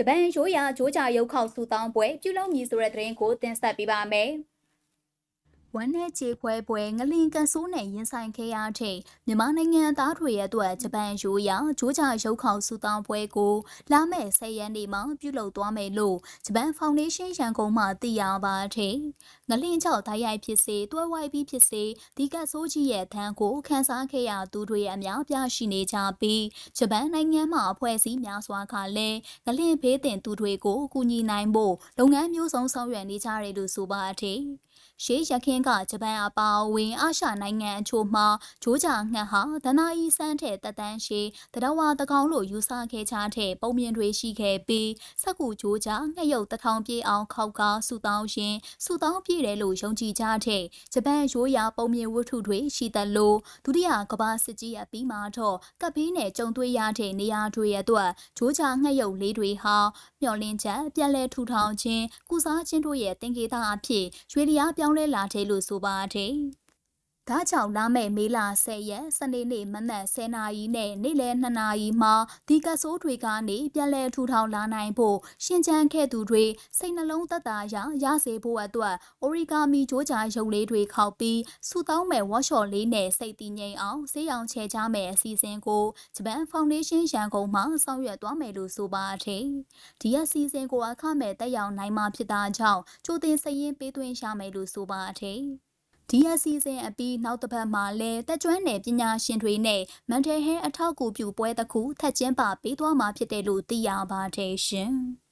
ဂျပန်ရိုးရာဂျိုးကြရုပ်ခောက်စုတောင်းပွဲပြုလုပ်မည်ဆိုတဲ့သတင်းကိုတင်ဆက်ပေးပါမယ်။ ဝမ်းနဲ့ခြေခွဲပွဲငလင်ကန်ဆိုးနဲ့ရင်ဆိုင်ခဲ့ရတဲ့မြန်မာနိုင်ငံသားတွေရဲ့အတွက်ဂျပန်ရိုးရာဂျိုးကြရုပ်ခောက်စုတောင်းပွဲကိုလာမယ့်10ရက်နေ့မှာပြုလုပ်သွားမယ်လို့ဂျပန်ဖောင်ဒေးရှင်းရန်ကုန်မှသိရပါတယ်။ငလင်ချောက်တိုင်းရိုက်ဖြစ်စေတွဲဝိုက်ပြီးဖြစ်စေဒီကဆိုးကြီးရဲ့အထမ်းကိုခန်းစားခဲ့ရသူတွေအများပြားရှိနေကြပြီးဂျပန်နိုင်ငံမှာအဖွဲ့အစည်းများစွာကလည်းငလင်ဖေးတင်သူတွေကိုကူညီနိုင်ဖို့လုပ်ငန်းမျိုးစုံဆောင်ရွက်နေကြတယ်လို့ဆိုပါတယ်။ရှေးရခင်ကဂျပန်အပါအဝင်အာရှနိုင်ငံအချို့မှာဂျိုးကြငှက်ဟာဒနာဤစန်းတဲ့တတန်းရှိတရဝတကောင်လို့ယူဆခဲ့ကြတဲ့ပုံမြင်တွေရှိခဲ့ပြီးစက္ကူဂျိုးကြငှက်ရုပ်တထောင်ပြေအောင်ခောက်ကဆူတောင်းရင်ဆူတောင်းပြည့်တယ်လို့ယုံကြည်ကြတဲ့ဂျပန်ရိုးရာပုံမြင်ဝတ္ထုတွေရှိသလိုဒုတိယကမ္ဘာစစ်ကြီးအပြီးမှာတော့ကပ်ပြီးနဲ့ကြုံတွေ့ရတဲ့နေရာတွေရဲ့အတွက်ဂျိုးကြငှက်ရုပ်လေးတွေဟာမျော်လင့်ချက်ပြန်လဲထူထောင်ခြင်းကုစားခြင်းတို့ရဲ့တင်ကေတာအဖြစ်ရွှေလျားပြောင်းလဲလာတယ်လို့ဆိုပါတယ်။ ဒါကြောင့်လာမယ့်မေလ10ရက်စနေနေ့မနက်10:00နာရီနဲ့နေ့လယ်2:00နာရီမှာဒီကဆိုးတွေကနေပြန်လည်ထူထောင်လာနိုင်ဖို့ရှင်ချမ်းခဲ့သူတွေစိတ်နှလုံးသက်သာရာရစေဖို့အတွက်အိုရီဂါမီကြိုးကြာရုပ်လေးတွေခောက်ပြီးစူတောင်းမဲ့ဝါရှော့လေးနဲ့စိတ်တည်ငြိမ်အောင်ဈေးအောင်ချဲကြမယ်အစီအစဉ်ကိုဂျပန်ဖောင်ဒေးရှင်းရန်ကုန်မှဆောင်ရွက်သွားမယ်လို့ဆိုပါတယ်။ဒီအစီအစဉ်ကိုအခမဲ့တက်ရောက်နိုင်မှာဖြစ်တာကြောင့်ကြိုတင်စည်ရင်းပေးသွင်းရမယ်လို့ဆိုပါတယ်။ ဒီအစီအစဉ်အပြီးနောက်တစ်ပတ်မှာလည်းတက်ကျွမ်းနယ်ပညာရှင်တွေနဲ့မန်တယ်ဟဲအထောက်အကူပြုပွဲတစ်ခုထပ်ကျင်းပပေးသွားမှာဖြစ်တယ်လို့သိရပါတယ်ရှင်။